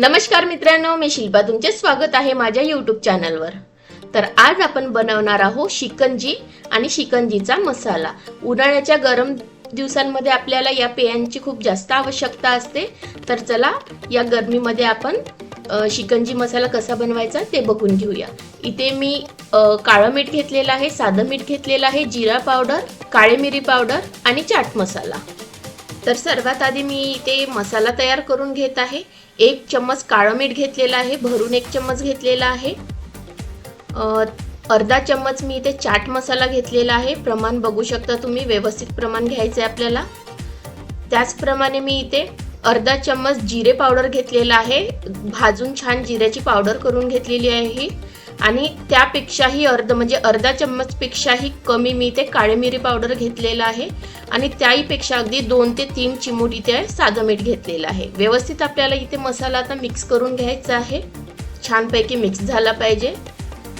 नमस्कार मित्रांनो मी शिल्पा. तुमचे स्वागत आहे माझ्या यूट्यूब चॅनलवर तर आज आपण बनवणार आहोत शिकंजी आणि शिकंजीचा मसाला. उन्हाळ्याच्या गरम दिवसांमध्ये आपल्याला या पेयांची खूप जास्त आवश्यकता असते. तर चला या गरमीमध्ये आपण शिकंजी मसाला कसा बनवायचा ते बघून घेऊया. इथे मी काळं मीठ घेतलेलं आहे साधं मीठ घेतलेलं आहे जिरा पावडर काळी मिरी पावडर आणि चाट मसाला. तर सर्वात आधी मी इथे मसाला तयार करून घेत आहे. एक चम्मच काळं मीठ घेतलेलं आहे भरून एक चम्मच घेतलेला आहे. अर्धा चम्मच मी इथे चाट मसाला घेतलेला आहे. प्रमाण बघू शकता तुम्ही व्यवस्थित प्रमाण घ्यायचं आहे आपल्याला. त्याचप्रमाणे मी इथे अर्धा चम्मच जिरे पावडर घेतलेला आहे. भाजून छान जिऱ्याची पावडर करून घेतलेली आहे ही. आणि त्यापेक्षाही अर्ध म्हणजे अर्धा चम्मचपेक्षाही कमी मी इथे काळी मिरी पावडर घेतलेलं आहे. आणि त्याहीपेक्षा अगदी दोन ते तीन चिमूट इथे साधं मीठ घेतलेलं आहे. व्यवस्थित आपल्याला इथे मसाला आता मिक्स करून घ्यायचा आहे. छानपैकी मिक्स झाला पाहिजे.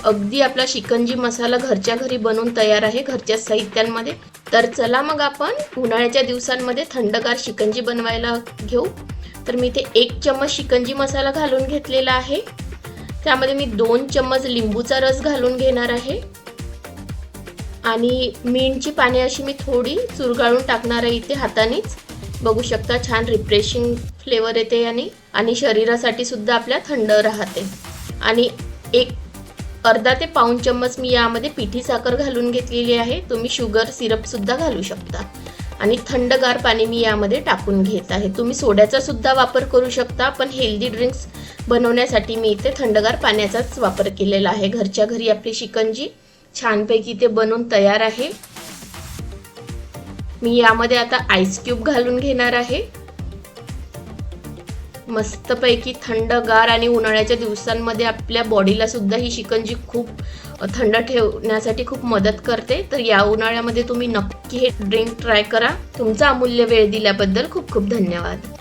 अगदी आपला शिकंजी मसाला घरच्या घरी बनवून तयार आहे घरच्या साहित्यांमध्ये. तर चला मग आपण उन्हाळ्याच्या दिवसांमध्ये थंडगार शिकंजी बनवायला घेऊ. तर मी इथे एक चम्मच शिकंजी मसाला घालून घेतलेला आहे. त्यामध्ये मी दोन चम्मच लिंबूचा रस घालून घेणार आहे. आणि मीणची पाने अशी मी थोडी चुरगाळून टाकणार आहे इथे हातानेच. बघू शकता छान रिफ्रेशिंग फ्लेवर येते याने. आणि शरीरासाठी सुद्धा आपल्या थंड राहते. आणि एक अर्धा ते पाऊन चम्मच मी यामध्ये पिठी साखर घालून घेतलेली आहे. तुम्ही शुगर सिरप सुद्धा घालू शकता. आणि थंडगार पाणी मी यामध्ये टाकून घेत आहे. तुम्ही सोड्याचा सुद्धा वापर करू शकता पण हेल्दी ड्रिंक्स बनवण्यासाठी मी इथे थंडगार पाण्याचाच वापर केलेला आहे. घरच्या घरी आपली शिकंजी छानपैकी ते बनवून तयार आहे. मी यामध्ये आता आईस क्यूब घालून घेणार आहे. मस्तपैकी थंडगार आणि उन्हाळ्याच्या दिवसांमध्ये आपल्या बॉडीला सुद्धा ही शिकंजी खूप थंड ठेवण्यासाठी खूप मदत करते. तर या उन्हाळ्यामध्ये तुम्ही नक्की हे ड्रिंक ट्राय करा. तुमचा अमूल्य वेळ दिल्याबद्दल खूप खूप धन्यवाद.